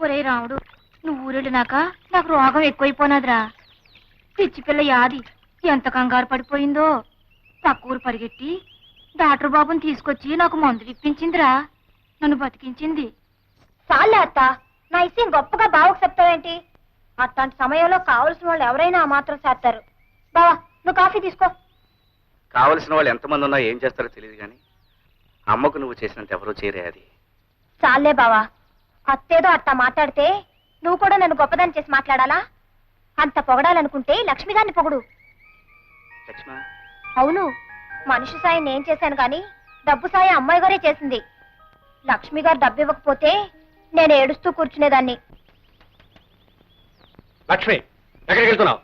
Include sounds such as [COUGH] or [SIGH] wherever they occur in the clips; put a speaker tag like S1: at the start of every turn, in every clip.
S1: ఒరే రాముడు నువ్వు ఊరెళ్ళినాక నాకు రోగం ఎక్కువైపోనాదిరా. పిచ్చి పిల్ల యాది ఎంత కంగారు పడిపోయిందో. పక్క ఊరు పరిగెట్టి డాక్టర్ బాబుని తీసుకొచ్చి నాకు మందులు ఇప్పించిందిరా. నన్ను బతికించింది.
S2: చాలే అత్త నా ఇష్టం గొప్పగా బావకు చెప్తావేంటి? అట్లాంటి సమయంలో కావలసిన వాళ్ళు ఎవరైనా ఆ మాత్రం చేస్తారు. బావా నువ్వు కాఫీ తీసుకో.
S3: కావలసిన వాళ్ళు ఎంతమంది ఉన్నా ఏం చేస్తారో తెలియదు కానీ అమ్మకు నువ్వు చేసినంత ఎవరూ చేరే అది.
S2: చాలే బావా అత్తేదో అట్టా మాట్లాడితే నువ్వు కూడా నన్ను గొప్పదాన్ని చేసి మాట్లాడాలా? అంత పొగడాలనుకుంటే లక్ష్మి గారిని పొగుడు.
S3: లక్ష్మ?
S2: అవును మనిషి సాయం నేను చేశాను కానీ డబ్బు సాయం అమ్మాయి గారే చేసింది. లక్ష్మి గారు డబ్బు ఇవ్వకపోతే నేను ఏడుస్తూ కూర్చునేదాన్ని.
S4: లక్ష్మి ఎక్కడికి వెళ్తున్నావు?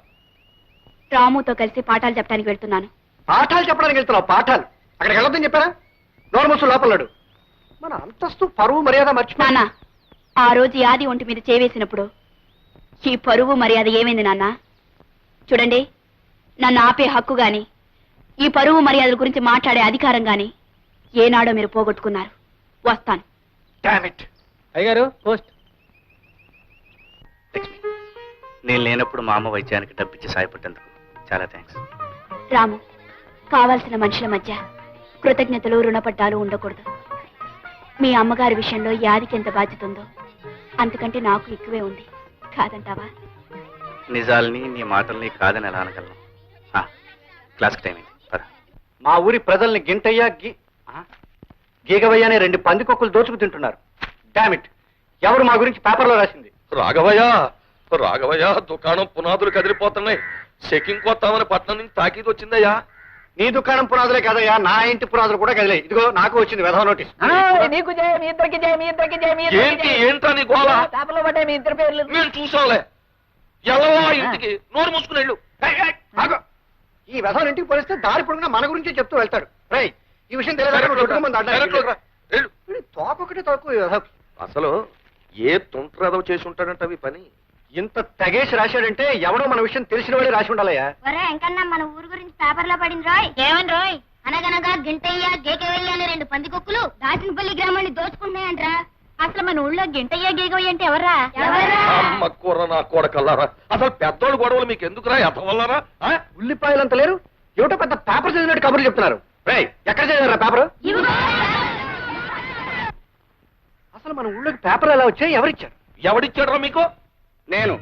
S1: రాముతో కలిసి పాఠాలు చెప్పడానికి వెళ్తున్నాను.
S4: పాఠాలు చెప్పడానికి వెళ్తున్నావు? పాఠాలు? అక్కడికి వెళ్ళొద్దని చెప్పారా? నోర్మసు లోపలడు మన అంతస్తు పరువు మర్యాద మర్చిపో
S1: నాన్న ఆ రోజు యాది ఒంటి మీద చేవేసినప్పుడు ఈ పరువు మర్యాద ఏమైంది నాన్న? చూడండి నన్ను ఆపే హక్కు గాని ఈ పరువు మర్యాదల గురించి మాట్లాడే అధికారం గాని ఏనాడో మీరు పోగొట్టుకున్నారు. వస్తాను.
S4: డామిట్ అయ్యారు పోస్ట్.
S3: లక్ష్మి నేను లేనప్పుడు మా అమ్మ వైద్యానికి డబ్బిచ్చి సాయపడ్డందుకు చాలా థ్యాంక్స్
S1: రాము కావాల్సిన మనుషుల మధ్య కృతజ్ఞతలు రుణపడ్డాలు ఉండకూడదు. మీ అమ్మగారి విషయంలో యాదికి ఎంత బాధ్యత ఉందో అంతకంటే నాకు ఎక్కువే ఉంది. కాదంటావా?
S3: నిజాల్ని నీ మాటల్ని కాదని ఎలా అనగలను? ఆ, క్లాస్కి టైం అయింది. పద.
S4: మా ఊరి ప్రజల్ని గింటయ్య గి ఆ? గీగవయ్య అనే రెండు పందికొక్కులు దోచుకు తింటున్నారు. డామిట్ ఎవరు మా గురించి పేపర్లో రాసింది?
S5: రాఘవయ్య రాఘవయ్య దుకాణం పునాదులు కదిలిపోతున్నాయి. చెకింగ్ కొత్తామని పట్నం నుంచి తాకీదు వచ్చిందయ్యా
S4: నీ దుకాణం పునాదులే కాదయ్యా నా ఇంటి పునాదులు కూడా కదిలే. ఇదిగో నాకు వచ్చింది వెధవ నోటీస్.
S6: నీకు జయ మీ ఇద్దరికి జయ మీ ఇద్దరికి జయ మీ ఇద్దరికి
S5: ఏంటి
S6: జయ.
S5: ఏంటా నీ గోళ
S6: పేపర్లో పడ్డాయి మీ ఇద్దరు పేర్లు.
S5: మేము చూసాంలే ఎల్లవా ఇంటికి? నోరు మూసుకుని వెళ్ళు.
S4: ఏయ్, ఏయ్, ఆగు. ఈ వెధవ ఇంటికి పోలిస్తే దారి పొడుగునా మన గురించే చెప్తూ వెళ్తాడు. రై ఈ విషయం
S5: డైరెక్ట్ రా. వెళ్ళు.
S4: వెధవ.
S5: అసలు ఏ తుంట్రదవ చేసి ఉంటాడంట అవి పని?
S4: ఇంత తెగేసి రాశాడంటే ఎవడో మన విషయం తెలిసిన వాడే రాసి ఉండాలయ్యా.
S2: ఒరే ఎంకన్నా మన ఊరు గురించి పేపర్లో పడింది రాయ్. ఏమని రాయ్? అనగనగా గింటయ్య గేకవయ్య అనే రెండు పందికొక్కులు దాచినపల్లి గ్రామాన్ని దోచుకుంటున్నాయంట్రా. అసలు మన ఊళ్ళో గింటయ్య గేకవయ్య అంటే ఎవర్రా? ఎవర్రా?
S5: అమ్మ కూర నా కొడకల్లారా? అసలు పెద్దోళ్ళు గొడవలు మీకు ఎందుకురా ఎత్తవల్లారా ఆ?
S4: ఉల్లిపాయలంత లేరు? ఏమిటో పెద్ద పేపర్ చదివినట్టు కబుర్లు చెప్తున్నారు. రై ఎక్కడ చదివారా పేపర్? అసలు మన ఊళ్ళోకి పేపర్ ఎలా వచ్చాయి? ఎవరిచ్చారు?
S5: ఎవడిచ్చాడ్రా మీకు?
S3: నేను.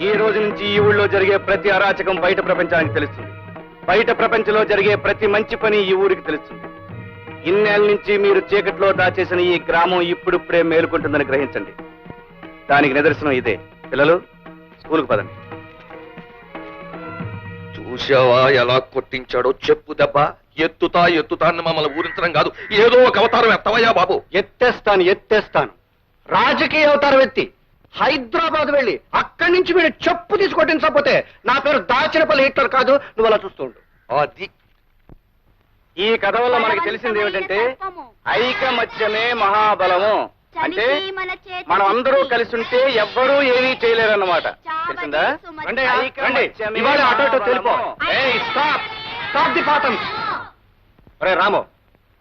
S3: ఈ రోజు నుంచి ఈ ఊళ్ళో జరిగే ప్రతి అరాచకం బయట ప్రపంచానికి తెలుస్తుంది. బయట ప్రపంచంలో జరిగే ప్రతి మంచి పని ఈ ఊరికి తెలుస్తుంది. ఇన్నేళ్ళ నుంచి మీరు చీకట్లో దాచేసిన ఈ గ్రామం ఇప్పుడిప్పుడే మేలుకుంటుందని గ్రహించండి. దానికి నిదర్శనం ఇదే. పిల్లలు స్కూల్కి పదండి.
S5: చూసావా ఎలా కొట్టించాడో చెప్పు దెబ్బ. ఎత్తుతా ఎత్తుతా అని మమ్మల్ని ఊరించడం కాదు. ఏదో ఒక అవతారం ఎత్తవయ్యా బాబు.
S4: ఎత్తేస్తాను ఎత్తేస్తాను. రాజకీయ అవతారం ఎత్తి. హైదరాబాద్ వెళ్ళి అక్కడి నుంచి మీరు చెప్పు తీసి కొట్టించకపోతే నా పేరు దాచినపల్లి హిట్లర్ కాదు నువ్వు అలా చూస్తూ ఉండు.
S5: అది.
S3: ఈ కథ వల్ల మనకి తెలిసింది ఏమిటంటే ఐకమత్యమే మహాబలము. అంటే మనం అందరూ కలిసి ఉంటే ఎవ్వరూ ఏమీ చేయలేరన్నమాట. తెలిసిందా?
S4: రండి రండి. ఇవాళ అటో ఇటో తెలిపో. ఏయ్ స్టాప్. స్టాప్ ది పాఠం. రే రాము.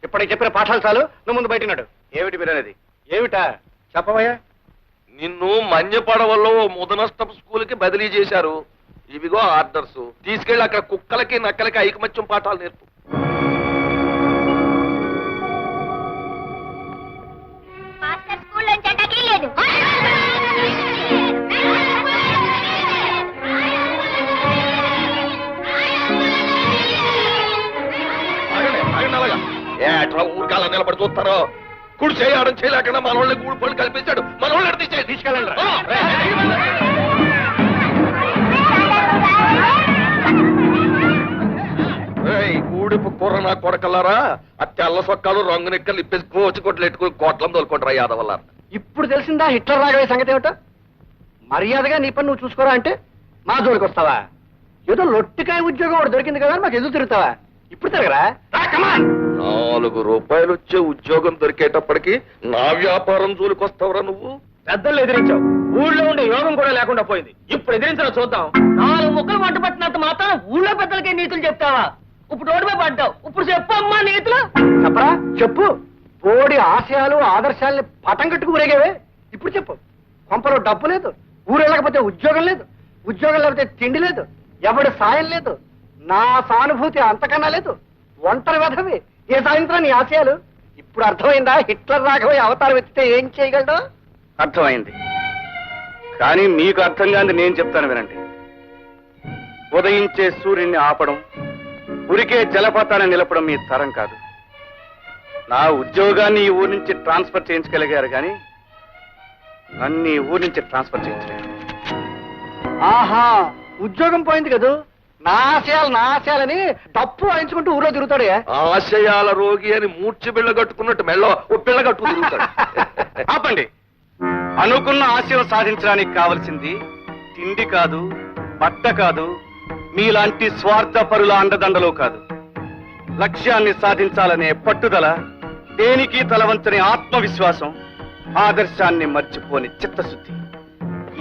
S4: ఇప్పటికి చెప్పిన పాఠాలు చాలు. నువ్వు ముందు బయటన్నాడు
S3: ఏమిటి మీరనేది
S4: ఏమిటా? చెప్పవయ్యా.
S5: నిన్ను మన్యపడవల్లో ముదనష్టపు స్కూల్కి బదిలీ చేశారు. ఇవిగో ఆర్డర్స్. తీసుకెళ్ళి అక్కడ కుక్కలకి నక్కలకి ఐకమత్యం పాఠాలు నేర్పు.
S2: మాస్టర్ స్కూల్ నుంచి అటాకి లేదు
S5: ఆగండి, ఆగండి అలాగా. ఏ అట్లా ఊరికాల నిలబడి చూస్తారో. కుడి చేయడం చేయలేకుండా మన వాళ్ళని గూడు పళ్ళు కల్పించాడు. మన వాళ్ళని తీసేయి? తీసుకెళ్ళండి ఊడిపు కూర నా కొడకల్లారా? ఆ తెల్ల సొక్కాలు రంగు నిక్కలు ఇప్పేసి కోచి కొట్లు ఎట్టుకుని కోట్లం తోలుకుంటారా యాదవల్ల
S4: ఇప్పుడు తెలిసిందా హిట్లర్ రాగడే సంగతి ఏమిటో? మర్యాదగా నీ పని నువ్వు చూసుకోరా అంటే మా జోలికి వస్తావా? ఏదో లొట్టికాయ ఉద్యోగం ఒకటి దొరికింది కదా మాకు ఎదురు తిరుగుతావా? ఇప్పుడు తిరగరా? కమాన్
S5: నాలుగు రూపాయలు వచ్చే ఉద్యోగం దొరికేటప్పటికి నా వ్యాపారం జోలికొస్తావురా నువ్వు?
S4: పెద్దలు ఎదిరించావు. ఊళ్ళో ఉండే యోగం కూడా లేకుండా పోయింది. ఇప్పుడు ఎదిరించడం చూద్దాం.
S6: నాలుగు ముక్కలు వంట పట్టినంత మాత్రం ఊళ్ళో పెద్దలకే నీతులు చెప్తావా? ఇప్పుడు రోడ్డుపై పడ్డావు. ఇప్పుడు చెప్పు అమ్మా నీతులు.
S4: చెప్పరా? చెప్పు. బోడి ఆశయాలు ఆదర్శాలని పటం కట్టుకు ఊరేగేవే? ఇప్పుడు చెప్పు. కొంపలో డబ్బు లేదు. ఊరు వెళ్ళకపోతే ఉద్యోగం లేదు. ఉద్యోగం లేకపోతే తిండి లేదు. ఎవడి సాయం లేదు. నా సానుభూతి అంతకన్నా లేదు. ఒంటరి వధవి. ఏ సాయంత్రం నీ ఆశయాలు? ఇప్పుడు అర్థమైందా? హిట్లర్ రాఘవయ్య అవతారం ఎత్తితే ఏం చేయగలడు?
S3: అర్థమైంది. కానీ మీకు అర్థం కాని నేను చెప్తాను వినండి. ఉదయించే సూర్యుడిని ఆపడం ఉరికే జలపాతాన్ని నిలపడం మీ తరం కాదు. నా ఉద్యోగాన్ని ఈ ఊరి నుంచి ట్రాన్స్ఫర్ చేయించగలిగారు కానీ నన్ను ఈ ఊరి నుంచి ట్రాన్స్ఫర్ చేయించలేరు
S4: ఆహా ఉద్యోగం పోయింది కదూ? నా ఆశయాలు నా ఆశయాలని డప్పు వాయించుకుంటూ ఊరో తిరుగుతాడే
S5: ఆశయాల రోగి అని మూర్చి బిళ్ళ కట్టుకున్నట్టు మెళ్ళో ఓ పిల్ల కట్టుకు తిరుగుతాడు. [LAUGHS]
S3: ఆపండి. అనుకున్న ఆశయం సాధించడానికి కావలసింది తిండి కాదు బట్ట కాదు మీలాంటి స్వార్థ పరుల అండదండలు కాదు. లక్ష్యాన్ని సాధించాలనే పట్టుదల దేనికి తలవంచని ఆత్మవిశ్వాసం ఆదర్శాన్ని మర్చిపోని చిత్తశుద్ధి.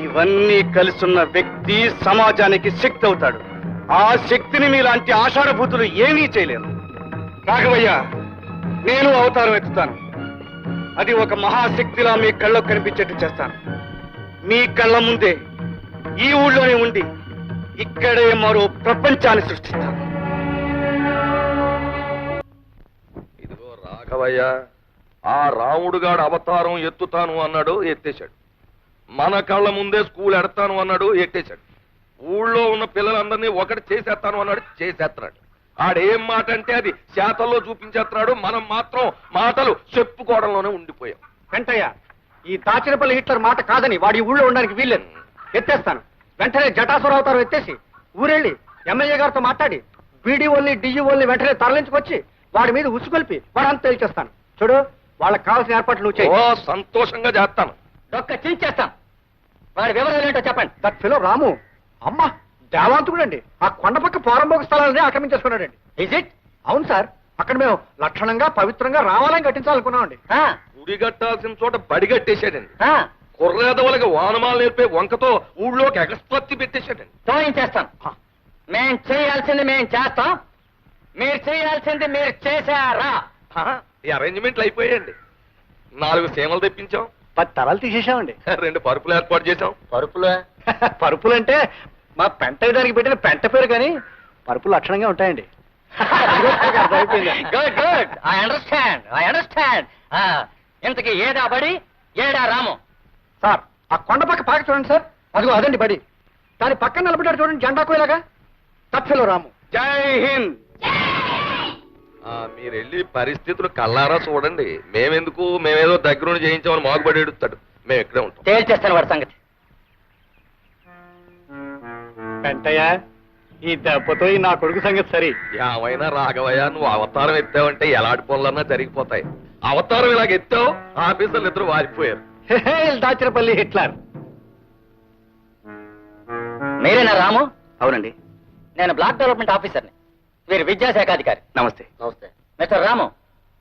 S3: ఇవన్నీ కలిసున్న వ్యక్తి సమాజానికి శక్తి అవుతాడు. ఆ శక్తిని మీలాంటి ఆషాఢభూతులు ఏమీ చేయలేరు. రాఘవయ్య నేను అవతారం ఎత్తుతాను. అది ఒక మహాశక్తిలా మీ కళ్ళకు కనిపించేట్టు చేస్తాను. మీ కళ్ళ ముందే ఈ ఊళ్ళోనే ఉండి ఇక్కడే మరో ప్రపంచాన్ని సృష్టిస్తాను.
S5: ఇదిగో రాఘవయ్య ఆ రాముడుగాడు అవతారం ఎత్తుతాను అన్నాడు ఎత్తేశాడు. మన కళ్ళ ముందే స్కూల్ ఎడతాను అన్నాడు ఎట్టేశాడు ఊళ్ళో ఉన్న పిల్లలందరినీ ఒకటి చేసేస్తాను అన్నాడు చేసేస్తున్నాడు. ఆడేం మాట అంటే అది శాతల్లో చూపించేస్తున్నాడు. మనం మాత్రం మాటలు చెప్పుకోవడంలోనే ఉండిపోయాం.
S4: వెంటయ్య ఈ దాచినపల్లి హిట్లర్ మాట కాదని వాడి ఊళ్ళో ఉండడానికి వీల్లేదు. ఎత్తేస్తాను. వెంటనే జటాసుర అవతారం ఎత్తేసి ఊరెళ్ళి ఎమ్మెల్యే గారితో మాట్లాడి బీడీఓల్ని డిఈఓల్ని వెంటనే తరలించుకొచ్చి వాడి మీద ఉసుకొల్పి వాడంతా తేల్చేస్తాను చూడు వాళ్ళకి కావాల్సిన ఏర్పాట్లు నువ్వు చేయి.
S5: ఓ సంతోషంగా చేస్తాను.
S6: ఒక్క చించేస్తాం వాడి వివరాలు ఏంటో చెప్పండి.
S4: దట్ ఫిలో రాము అమ్మ దేవాంతుడండి. ఆ కొండపక్క పోరంబోక స్థలాలని ఆక్రమించేసుకున్నాడండి.
S6: ఇజ్ ఇట్
S4: అవును సార్. అక్కడ మేము లక్షణంగా పవిత్రంగా రావాలని కట్టించాలనుకున్నామండి
S5: గుడి కట్టాల్సిన చోట బడి కట్టేశాడండి. కుర్రేదవులకి వానమాలు నేర్పే వంకతో ఊళ్ళోకి ఎగస్పత్తి పెట్టేశాడండి.
S6: తోయించేస్తాం మేం చేయాల్సింది మేం చేస్తాం. మీరు చేయాల్సింది మీరు చేశారా?
S5: ఈ అరేంజ్మెంట్లు అయిపోయాయండి. నాలుగు సీమలు తెప్పించాం.
S4: పది తరాలు తీసేసామండి
S5: రెండు పరుపులు ఏర్పాటు చేశాం.
S6: పరుపులు?
S4: పరుపులు అంటే మా పెంట దానికి పెట్టిన పెంట పేరు కానీ పరుపులు లక్షణంగా ఉంటాయండి. [LAUGHS] అర్థమైపోయిందా?
S6: Good good I understand I understand ఇంతకి ఏడా బడి? ఏడా రాము?
S4: సార్ ఆ కొండ పక్క పాక చూడండి సార్. అదిగో అదండి బడి. దాని పక్కన నిలబడ్డాడు చూడండి జెండా కోయలాగా తప్పిలో రాము.
S3: జై హింద్.
S5: ఆ, మీరు వెళ్ళి పరిస్థితులు కల్లారా చూడండి. మేమెందుకు? మేమేదో దగ్గరుండి చేయించామని మాగుబడి ఎడుతాడు మేము ఇక్కడే ఉంటాం.
S6: తేల్చేస్తాను వాడి సంగతి.
S4: పెంటయ్య ఈ దెబ్బతో ఈ నా కొడుకు సంగతి సరి.
S5: ఏమైనా రాఘవయ్య నువ్వు అవతారం ఎత్తావంటే ఎలాంటి పనులన్నా జరిగిపోతాయి. అవతారం ఇలాగ ఎత్తావు ఆఫీసర్లు ఇద్దరు వారిపోయారు
S4: దాచిరపల్లి హిట్లర్.
S6: మీరేనా రాము?
S3: అవునండి.
S6: నేను బ్లాక్ డెవలప్మెంట్ ఆఫీసర్ని. మీరు విద్యాశాఖ అధికారి
S3: నమస్తే.
S6: నమస్తే. మిస్టర్ రాము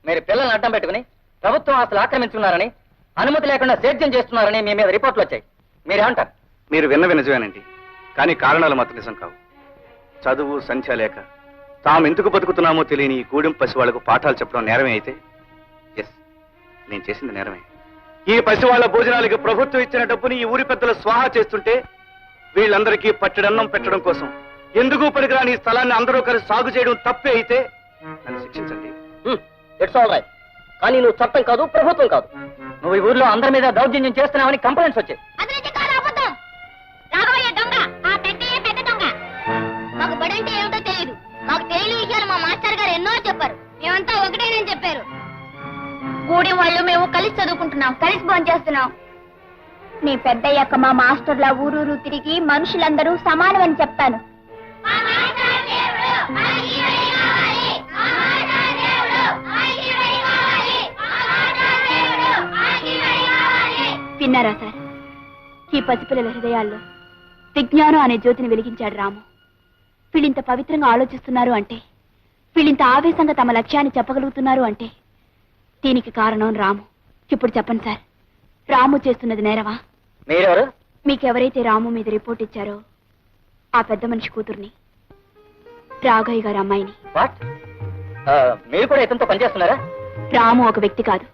S6: మీరు పిల్లల్ని అడ్డం పెట్టుకుని ప్రభుత్వం ఆస్తులు ఆక్రమించుకున్నారని అనుమతి లేకుండా సేద్యం చేస్తున్నారని మీ మీద రిపోర్ట్లు వచ్చాయి. మీరేమంటారు?
S3: మీరు విన్న వినజమేనండి. కానీ కారణాలు మాత్రం నిజం కావు. చదువు సంఖ్య లేక తాము ఎందుకు బతుకుతున్నామో తెలియని ఈ గూడెం పసి వాళ్ళకు పాఠాలు చెప్పడం నేరమే అయితే? ఎస్ నేను చేసింది నేరమే. ఈ పసి వాళ్ళ భోజనాలకి ప్రభుత్వం ఇచ్చిన డబ్బుని ఈ ఊరి పెద్దలు స్వాహా చేస్తుంటే వీళ్ళందరికీ పట్టడన్నం పెట్టడం కోసం ఎందుకు పనికిరాని ఈ స్థలాన్ని అందరూ కలిసి సాగు చేయడం తప్పే అయితే నన్ను శిక్షించండి.
S6: ఇట్స్ ఆల్ రైట్ కానీ నువ్వు చట్టం కాదు ప్రభుత్వం కాదు. నువ్వు ఈ ఊర్లో అందరి మీద దౌర్జన్యం చేస్తున్నావని కంప్లైంట్స్ వచ్చాయి.
S2: కలిసి చదువుకుంటున్నాం కలిసి భోంచేస్తున్నాం నీ పెద్దయ్యాక మా మాస్టర్ల ఊరూరు తిరిగి మనుషులందరూ సమానమని చెప్తాను.
S1: విన్నారా సార్? ఈ పసిపిల్లల హృదయాల్లో విజ్ఞానం అనే జ్యోతిని వెలిగించాడు రాము. వీళ్ళింత పవిత్రంగా ఆలోచిస్తున్నారు అంటే వీళ్ళింత ఆవేశంగా తమ లక్ష్యాన్ని చెప్పగలుగుతున్నారు అంటే దీనికి కారణం రాము. ఇప్పుడు చెప్పండి సార్. రాము చేస్తున్నది నేరవా
S6: మీరెవరు?
S1: మీకెవరైతే రాము మీద రిపోర్ట్ ఇచ్చారో ఆ పెద్ద మనిషి కూతుర్ని రాఘయ్య గారి అమ్మాయిని.
S6: వాట్? మీరు కూడా ఇతనితో పనిచేస్తున్నారా?
S1: రాము ఒక వ్యక్తి కాదు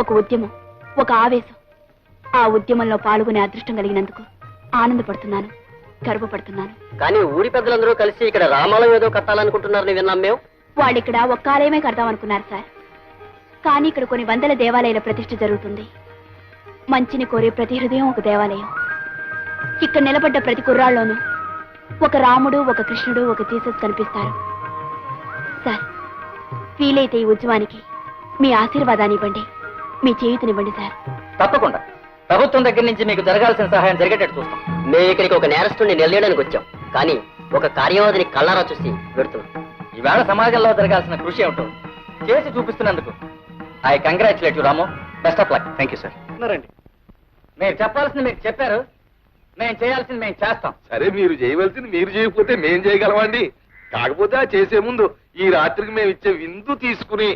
S1: ఒక ఉద్యమం ఒక ఆవేశం. ఆ ఉద్యమంలో పాల్గొనే అదృష్టం కలిగినందుకు ఆనందపడుతున్నాను గర్వపడుతున్నాను.
S6: కానీ ఊరి పెద్దలందరూ కలిసి ఇక్కడ రామాలయం ఏదో కట్టాలనుకుంటున్నారని విన్నాం మేము.
S1: వాళ్ళిక్కడ ఒక్క ఆలయమే కడదాం అనుకున్నారు సార్. కానీ ఇక్కడ కొన్ని వందల దేవాలయాల ప్రతిష్ఠ జరుగుతుంది. మంచిని కోరే ప్రతి హృదయం ఒక దేవాలయం. ఇక్కడ నిలబడ్డ ప్రతి కుర్రాళ్ళలోనూ ఒక రాముడు ఒక కృష్ణుడు ఒక జీసస్ కనిపిస్తారు. సార్ వీలైతే ఈ ఉద్యమానికి మీ ఆశీర్వాదాన్ని ఇవ్వండి. మీ చేయుతనివ్వండి సార్.
S6: తప్పకుండా. ప్రభుత్వం దగ్గర నుంచి మీకు జరగాల్సిన సహాయం జరిగేటట్టు చూస్తాం. మేము ఇక్కడికి ఒక నేరస్తుని నిలయడానికి వచ్చాం. కానీ ఒక కార్యవాదిని కళ్ళారా చూసి పెడుతున్నాం ఈవేళ సమాజంలో జరగాల్సిన కృషి ఏమిటో చేసి చూపిస్తున్నందుకు I congratulate you Ramu. Best of luck. Thank you sir.
S4: ఉన్నారండి.
S6: మీరు చెప్పాల్సింది మీరు చెప్పారు. మేము చేయాల్సింది మేము చేస్తాం.
S5: సరే మీరు చేయవలసింది మీరు చేయకపోతే మేం చేయగలమండి కాకపోతే ఆ చేసే ముందు ఈ రాత్రికి మేము ఇచ్చే విందు తీసుకుని.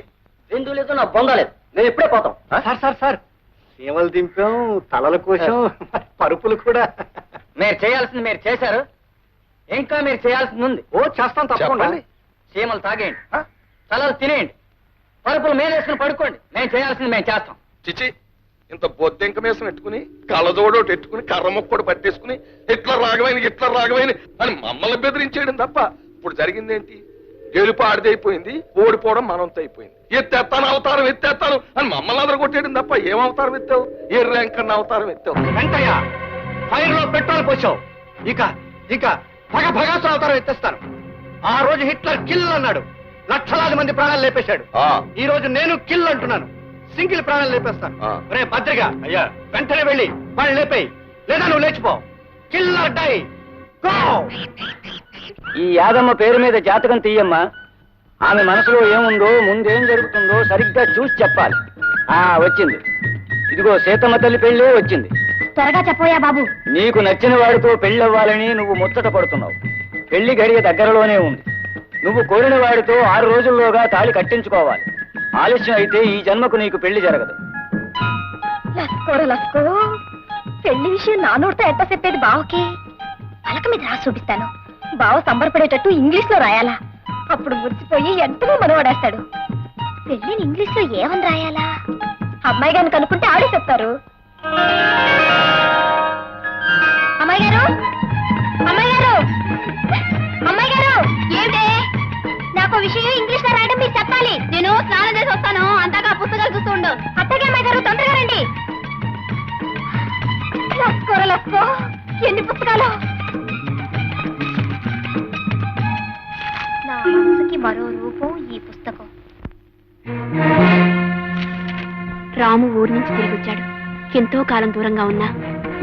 S6: ఎందుకు లేదు నా బొంద లేదు. మేము ఎప్పుడే పోతాం?
S4: Sir sir sir. సీమలు దింపాం తలల కోసం మరి పరుపులు కూడా.
S6: మీరు చేయాల్సింది మీరు చేశారు. ఇంకా మీరు చేయాల్సింది ఉంది.
S4: ఓ చేస్తాం తప్పకుండా.
S6: చీమలు తాగేయండి. తలలు తినేయండి. పరుపులు మేలేసుకుని పడుకోండి. మేము చేయాల్సింది మేము చేస్తాం.
S5: చిచి ఇంత బొద్దెంక మీసం పెట్టుకుని కళ్ళజోడోటి ఎట్టుకుని కర్ర ముక్కడు పట్టేసుకుని ఇట్లా రాగమైన ఇట్లా రాగమైన అని మమ్మల్ని బెదిరించేయడం తప్ప ఇప్పుడు జరిగిందేంటి? గెలుపు ఆడిదైపోయింది ఓడిపోవడం మనంతో అయిపోయింది. ఎత్తేస్తాను అవతారం ఎత్తేస్తాను అని మమ్మల్ని అందరూ కొట్టేయడం తప్ప ఏం అవతారం ఎత్తావు? ఏ ర్యాంక్ అన్న అవతారం ఎత్తావు?
S4: వెంకయ్య ఫైర్లో పెట్రోల్ పోసావు. ఇక ఇక భగ భగాసులు అవతారం ఎత్తేస్తాను. ఆ రోజు హిట్లర్ కిల్ అన్నాడు. లక్షలాది మంది ప్రాణాలు లేపేశాడు.
S5: ఆ,
S4: ఈ రోజు నేను కిల్ అంటున్నాను. సింగిల్ ప్రాణాలు లేపేస్తాను.
S5: ఆ.
S4: రే భద్రిక అయ్యా. వెంటనే వెళ్ళి వాళ్ళు లేపేయి. లేదా నువ్వు లేచిపో. Killer die. గో!
S6: ఈ యాదమ్మ పేరు మీద జాతకం తీయమ్మా. ఆమె మనసులో ఏముందో ముందేం జరుగుతుందో సరిగ్గా చూసి చెప్పాలి. ఆ వచ్చింది. ఇదిగో సీతమ్మ తల్లి పెళ్ళే వచ్చింది.
S2: త్వరగా చెప్పోయా బాబు.
S6: నీకు నచ్చిన వాడితో పెళ్ళవ్వాలని నువ్వు ముచ్చట పడుతున్నావు. పెళ్ళి గడియ దగ్గరలోనే ఉంది. నువ్వు కోరిన వాడితో ఆరు రోజుల్లోగా తాళి కట్టించుకోవాలి. ఆలస్యం అయితే ఈ జన్మకు నీకు పెళ్ళి జరగదు.
S2: లస్కోరా లస్కో. పెళ్ళి విషయం నా నోటితో చెప్పేది బావకి? పలక మీద రాసి చూపిస్తాను. బావ సంబరపడేటట్టు ఇంగ్లీష్లో రాయాలా? అప్పుడు మురిసిపోయి ఎంతలో మనవాడేస్తాడు? పెళ్ళిని ఇంగ్లీష్లో ఏమని రాయాలా? అమ్మాయి గాని కనుక్కుంటే ఆడే చెప్తారు.
S1: రాము ఊరి నుంచి తిరిగి వచ్చాడు ఎంతో కాలం దూరంగా ఉన్నా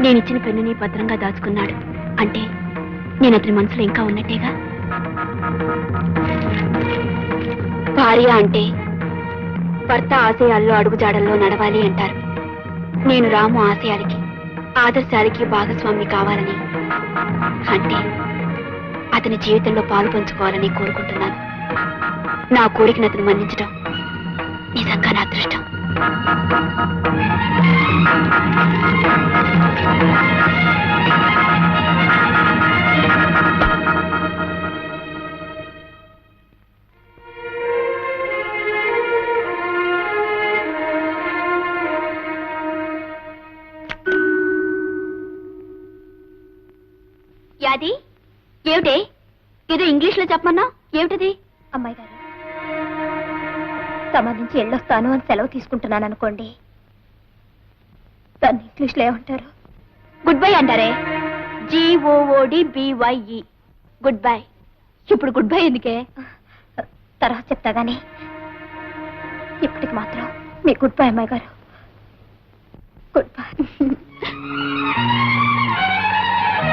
S1: నేనిచ్చిన పెన్నుని భద్రంగా దాచుకున్నాడు. అంటే నేను అతని మనసులో ఇంకా ఉన్నట్టేగా? భార్య అంటే భర్త ఆశయాల్లో అడుగుజాడల్లో నడవాలి అంటారు. నేను రాము ఆశయాలకి ఆదర్శాలకి భాగస్వామి కావాలని. అంటే అతని జీవితంలో పాలు పంచుకోవాలని కోరుకుంటున్నాను. నా కోరికను అతను మన్నించడం నిజంగా నా అదృష్టం. యాది? ఏమిటి? ఏదో ఇంగ్లీష్లో చెప్పమన్నా ఏమిటది?
S2: అమ్మాయి గారు. సంబంధించి వెళ్ళొస్తాను అని సెలవు తీసుకుంటున్నాను అనుకోండి. దాన్ని ఇంగ్లీష్లో ఏమంటారు?
S1: గుడ్ బై అంటారే. G O O D B Y E good bye ఇప్పుడు గుడ్ బై ఎందుకే?
S2: తర్వాత చెప్తా గానీ. ఇప్పటికి మాత్రం మీ గుడ్ బై అమ్మాయి గారు గుడ్ బై